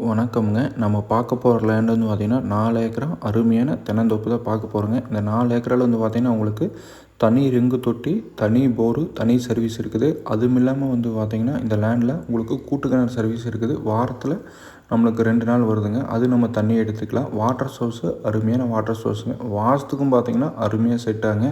வணக்கம்ங்க. நம்ம பார்க்க போகிற லேண்ட் வந்து பார்த்திங்கன்னா நாலு ஏக்கரா அருமையான தென்னந்தோப்பு தான் பார்க்க போகிறோங்க இந்த நாலு ஏக்கரால் வந்து பார்த்திங்கன்னா உங்களுக்கு தனி ரிங்கு தொட்டி தனி போரு தனி சர்வீஸ் இருக்குது. அதுவும் இல்லாமல் வந்து பார்த்திங்கன்னா இந்த லேண்டில் உங்களுக்கு கூட்டுக்கிணறு சர்வீஸ் இருக்குது. வாரத்தில் நம்மளுக்கு ரெண்டு நாள் வருதுங்க. அது நம்ம தண்ணி எடுத்துக்கலாம். வாட்டர் சோர்ஸு அருமையான வாட்டர் சோர்ஸுங்க வாஸ்துக்கும் பார்த்திங்கன்னா அருமையாக செட் ஆகுங்க.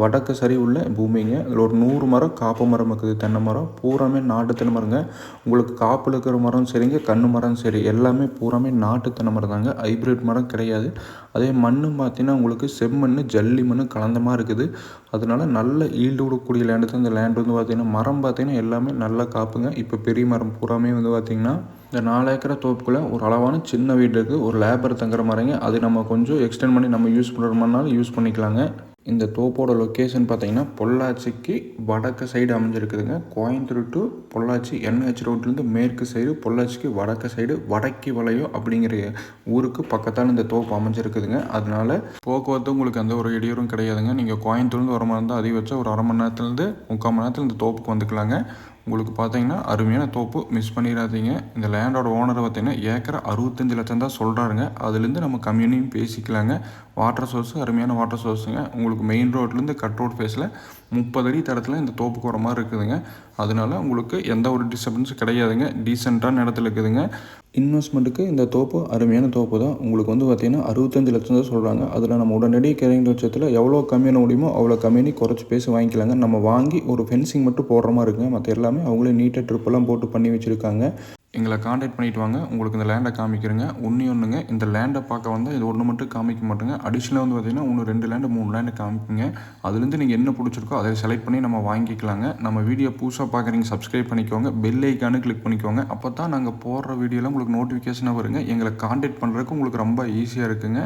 வடக்கு சரி உள்ள பூமிங்க. இதில் ஒரு நூறு மரம் காப்பு மரம் இருக்குது. தென்னை மரம் பூராமே நாட்டு தென்னை மரங்க. உங்களுக்கு காப்பில் இருக்கிற மரம் சரிங்க கண்ணு மரம் சரி. எல்லாமே பூராமே நாட்டு தென்னை மரம் தாங்க. ஹைப்ரிட் மரம் கிடையாது. அதே மண்ணும் பார்த்தீங்கன்னா உங்களுக்கு செம்மண் ஜல்லி மண் கலந்த மாதிரி இருக்குது. அதனால நல்ல ஈல்டு கொடுக்கக்கூடிய லேண்டு தான். இந்த லேண்ட் வந்து பார்த்திங்கன்னா மரம் பார்த்திங்கன்னா எல்லாமே நல்லா காப்புங்க. இப்போ பெரிய மரம் பூராமே வந்து பார்த்திங்கன்னா இந்த நாலு ஏக்கரை தோப்புக்குள்ளே ஒரு அளவான சின்ன வீடு இருக்குது ஒரு லேபர் தங்குற மாதிரிங்க. அது நம்ம கொஞ்சம் எக்ஸ்டெண்ட் பண்ணி நம்ம யூஸ் பண்ணுற மாதிரினாலும் யூஸ் பண்ணிக்கலாங்க. இந்த தோப்போட லொக்கேஷன் பார்த்தீங்கன்னா பொள்ளாச்சிக்கு வடக்கு சைடு அமைஞ்சிருக்குதுங்க. கோயம்புத்தூர் டு பொள்ளாச்சி என்ஹெச் ரோட்லேருந்து மேற்கு சைடு பொள்ளாச்சிக்கு வடக்கு சைடு வடக்கி வளையம் அப்படிங்கிற ஊருக்கு பக்கத்தால் இந்த தோப்பு அமைஞ்சிருக்குதுங்க. அதனால போக்குவரத்து உங்களுக்கு எந்த ஒரு இடையூறும் கிடையாதுங்க. நீங்கள் கோயம்புத்தூர்லேருந்து வர மாதிரி இருந்தால் அதிகபட்சம் ஒரு அரை மணி நேரத்துலேருந்து முக்கால் மணி நேரத்தில் இந்த தோப்புக்கு வந்துக்கலாங்க. உங்களுக்கு பார்த்தீங்கன்னா அருமையான தோப்பு. மிஸ் பண்ணிடாதீங்க. இந்த லேண்டோட ஓனர் பார்த்தீங்கன்னா ஏக்கரை அறுபத்தஞ்சு லட்சம் தான் சொல்கிறாருங்க அதுலேருந்து நம்ம கம்யூனியும் பேசிக்கலாங்க. வாட்டர் சோர்ஸு அருமையான வாட்டர் சோர்ஸுங்க உங்களுக்கு மெயின் ரோட்லேருந்து கட் ரோட் ஃபேஸில் முப்பது அடி தரத்தில் இந்த தோப்புக்கு வர மாதிரி இருக்குதுங்க. அதனால உங்களுக்கு எந்த ஒரு டிஸ்டர்பன்ஸும் கிடையாதுங்க. டீசெண்டான இடத்துல இருக்குதுங்க. இன்வெஸ்ட்மெண்ட்டுக்கு இந்த தோப்பு அருமையான தோப்பு தான். உங்களுக்கு வந்து பார்த்திங்கன்னா அறுபத்தஞ்சு லட்சம் தான் சொல்கிறாங்க அதில் நம்ம உடனடி கிடைக்கிற பட்சத்தில் எவ்வளோ கம்மியான முடியுமோ அவ்வளோ கம்மியானி குறைச்சி பேசி வாங்கிக்கலாங்க. நம்ம வாங்கி ஒரு ஃபென்சிங் மட்டும் போடுற மாதிரி இருக்குங்க. மற்ற எல்லாமே அவங்களே நீட்டாக ட்ரிப்பெல்லாம் போட்டு பண்ணி வச்சுருக்காங்க. எங்களை காண்டாக்ட் பண்ணிட்டு வாங்க. உங்களுக்கு இந்த லேண்டை காமிக்கிறேங்க. ஒன்று ஒன்றுங்க இந்த லேண்டை பார்க்க வந்து இது ஒன்று மட்டும் காமிக்க மாட்டேங்க. அடிஷ்னலாக வந்து பார்த்திங்கன்னா ஒன்று ரெண்டு லேண்டு மூணு லேண்டு காமிக்குங்க அதுலேருந்து நீங்கள் என்ன பிடிச்சிருக்கோ அதை செலக்ட் பண்ணி நம்ம வாங்கிக்கலாங்க. நம்ம வீடியோ புதுசாக பார்க்குறீங்க சப்ஸ்கிரைப் பண்ணிக்கோங்க. பெல் ஐக்கானு கிளிக் பண்ணிக்கோங்க. அப்போ தான் நாங்கள் போடுற வீடியோலாம் உங்களுக்கு நோட்டிஃபிகேஷனாக வருங்க. எங்களை காண்டாக்ட் பண்ணுறதுக்கு உங்களுக்கு ரொம்ப ஈஸியாக இருக்குங்க.